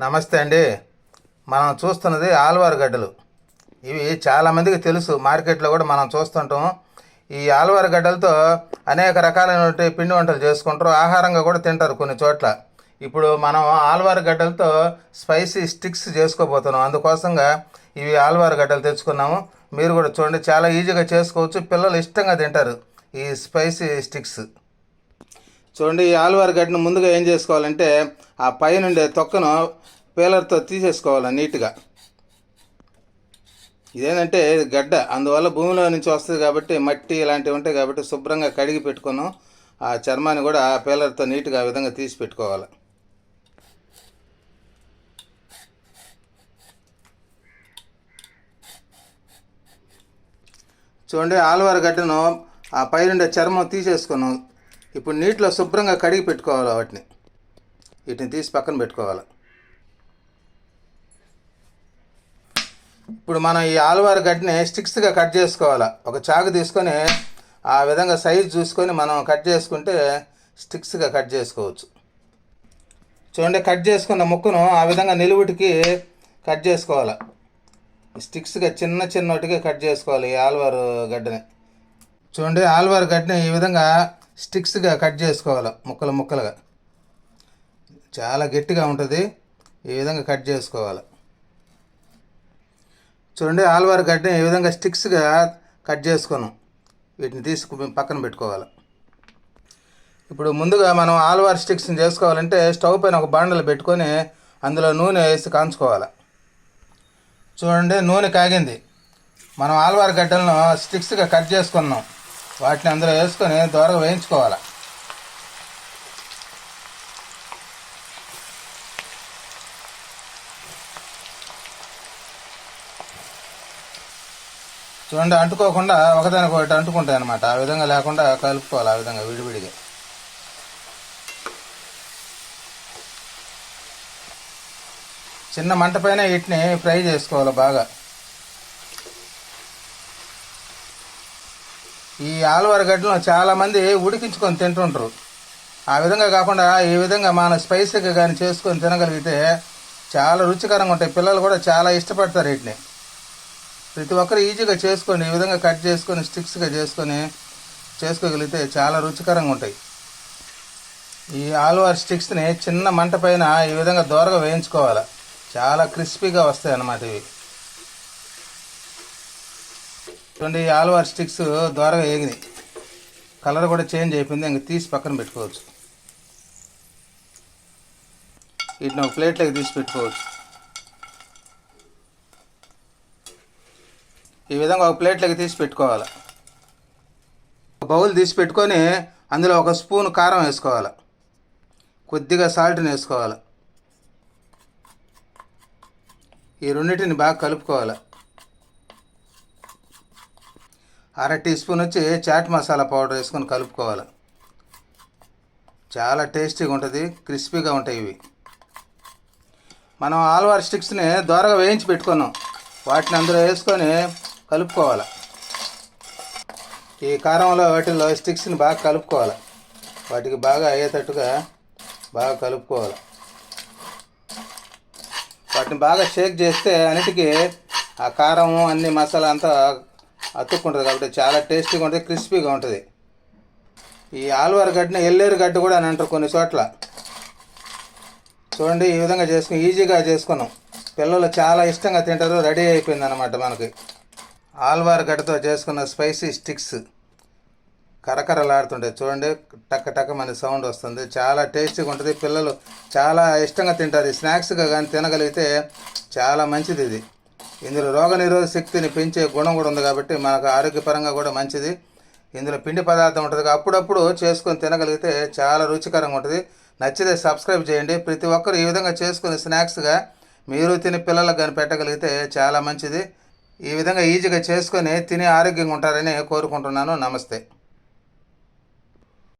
నమస్తే అండి. మనం చూస్తున్నది ఆల్వార్ గడ్డలు. ఇవి చాలామందికి తెలుసు. మార్కెట్లో కూడా మనం చూస్తుంటాం. ఈ ఆల్వార్ గడ్డలతో అనేక రకాలైనటువంటి పిండి వంటలు చేసుకుంటారు. ఆహారంగా కూడా తింటారు కొన్ని చోట్ల. ఇప్పుడు మనం ఆల్వార్ గడ్డలతో స్పైసీ స్టిక్స్ చేసుకోబోతున్నాం. అందుకోసంగా ఇవి ఆల్వార్ గడ్డలు తెచ్చుకున్నాము. మీరు కూడా చూడండి. చాలా ఈజీగా చేసుకోవచ్చు. పిల్లలు ఇష్టంగా తింటారు ఈ స్పైసీ స్టిక్స్. చూడండి ఈ ఆలువారి గడ్డను ముందుగా ఏం చేసుకోవాలంటే ఆ పైనుండే తొక్కను పీలర్తో తీసేసుకోవాలి నీట్గా. ఇదేంటంటే గడ్డ అందువల్ల భూమిలో నుంచి వస్తుంది కాబట్టి మట్టి ఇలాంటివి ఉంటాయి కాబట్టి శుభ్రంగా కడిగి పెట్టుకున్నాం. ఆ చర్మాన్ని కూడా ఆ పీలర్తో నీట్గా ఆ విధంగా తీసి పెట్టుకోవాలి. చూడండి ఆలువారి గడ్డను ఆ పైనుండే చర్మం తీసేసుకున్నాం. ఇప్పుడు నీటిలో శుభ్రంగా కడిగి పెట్టుకోవాలి వాటిని. వీటిని తీసి పక్కన పెట్టుకోవాలి. ఇప్పుడు మనం ఈ ఆలువారి గడ్డిని స్టిక్స్గా కట్ చేసుకోవాలి? ఒక చాకు తీసుకొని ఆ విధంగా సైజ్ చూసుకొని మనం కట్ చేసుకుంటే స్టిక్స్గా కట్ చేసుకోవచ్చు. చూడండి కట్ చేసుకున్న ముక్కను ఆ విధంగా నిలువుటికి కట్ చేసుకోవాలి? స్టిక్స్గా చిన్న చిన్నటిగా కట్ చేసుకోవాలి ఈ ఆల్వార్ గడ్డని. చూడండి ఆల్వార్ గడ్డని ఈ విధంగా స్టిక్స్గా కట్ చేసుకోవాలి ముక్కలు ముక్కలుగా. చాలా గట్టిగా ఉంటుంది ఈ విధంగా కట్ చేసుకోవాలి. చూడండి ఆల్వార్ గడ్డని ఈ విధంగా స్టిక్స్గా కట్ చేసుకున్నాం వీటిని తీసుకు పక్కన పెట్టుకోవాలి. ఇప్పుడు ముందుగా మనం ఆల్వార్ స్టిక్స్ని చేసుకోవాలంటే స్టవ్ పైన ఒక బాండలు పెట్టుకొని అందులో నూనె వేసి కాంచుకోవాలి. చూడండి నూనె కాగింది. మనం ఆల్వార్ గడ్డలను స్టిక్స్గా కట్ చేసుకున్నాం. వాటిని అందులో వేసుకొని దూరగా వేయించుకోవాలి. చూడండి అంటుకోకుండా ఒకదానికి ఒకటి అంటుకుంటాయి అనమాట ఆ విధంగా లేకుండా కలుపుకోవాలి ఆ విధంగా విడివిడిగా. చిన్న మంట పైన వీటిని ఫ్రై చేసుకోవాలి బాగా. ఈ ఆలువారి గడ్డలను చాలామంది ఉడికించుకొని తింటుంటారు ఆ విధంగా కాకుండా ఈ విధంగా మన స్పైసీగా కానీ చేసుకొని తినగలిగితే చాలా రుచికరంగా ఉంటాయి. పిల్లలు కూడా చాలా ఇష్టపడతారు వీటిని. ప్రతి ఒక్కరు ఈజీగా చేసుకోండి ఈ విధంగా కట్ చేసుకొని స్టిక్స్గా చేసుకొని చేసుకోగలిగితే చాలా రుచికరంగా ఉంటాయి. ఈ ఆలువార్ స్టిక్స్ని చిన్న మంట పైన ఈ విధంగా దోరగా వేయించుకోవాలి. చాలా క్రిస్పీగా వస్తాయి అన్నమాట ఇవి. చూడండి ఈ స్టిక్స్ ద్వారా వేగినాయి కలర్ కూడా చేంజ్ అయిపోయింది ఇంక తీసి పక్కన పెట్టుకోవచ్చు. వీటిని ఒక ప్లేట్లోకి తీసి పెట్టుకోవచ్చు. ఈ విధంగా ఒక ప్లేట్లోకి తీసి పెట్టుకోవాలి. ఒక బౌల్ తీసి పెట్టుకొని అందులో ఒక స్పూన్ కారం వేసుకోవాలి. కొద్దిగా సాల్ట్ని వేసుకోవాలి. ఈ రెండింటిని బాగా కలుపుకోవాలి. అర టీ స్పూన్ వచ్చి చాట్ మసాలా పౌడర్ వేసుకొని కలుపుకోవాలి. చాలా టేస్టీగా ఉంటుంది క్రిస్పీగా ఉంటాయి ఇవి. మనం ఆల్వార్ స్టిక్స్ని దోరగా వేయించి పెట్టుకున్నాం. వాటిని అందులో వేసుకొని కలుపుకోవాలి. ఈ కారంలో వాటిల్లో స్టిక్స్ని బాగా కలుపుకోవాలి. వాటికి బాగా అయ్యేటట్టుగా బాగా కలుపుకోవాలి. వాటిని బాగా షేక్ చేస్తే అన్నిటికీ ఆ కారం అన్ని మసాలా అంతా అతుక్కుంటుంది కాబట్టి చాలా టేస్టీగా ఉంటుంది క్రిస్పీగా ఉంటుంది. ఈ ఆలువార గడ్డని ఎల్లేరు గడ్డ కూడా అని అంటారు కొన్ని చోట్ల. చూడండి ఈ విధంగా చేసుకుని ఈజీగా చేసుకున్నాం. పిల్లలు చాలా ఇష్టంగా తింటారు రెడీ అయిపోయింది అనమాట మనకి. ఆల్వార్ గడ్డతో చేసుకున్న స్పైసీ స్టిక్స్ కరకరలాడుతుంటాయి. చూడండి టక్ టక్ మన సౌండ్ వస్తుంది. చాలా టేస్టీగా ఉంటుంది. పిల్లలు చాలా ఇష్టంగా తింటారు. ఈ స్నాక్స్గా కానీ తినగలిగితే చాలా మంచిది ఇది. ఇందులో రోగనిరోధక శక్తిని పెంచే గుణం కూడా ఉంది కాబట్టి మనకు ఆరోగ్యపరంగా కూడా మంచిది. ఇందులో పిండి పదార్థం ఉంటుంది అప్పుడప్పుడు చేసుకొని తినగలిగితే చాలా రుచికరంగా ఉంటుంది. నచ్చితే సబ్స్క్రైబ్ చేయండి. ప్రతి ఒక్కరు ఈ విధంగా చేసుకుని స్నాక్స్గా మీరు తిని పిల్లలకు కానీ పెట్టగలిగితే చాలా మంచిది. ఈ విధంగా ఈజీగా చేసుకొని తిని ఆరోగ్యంగా ఉంటారని కోరుకుంటున్నాను. నమస్తే.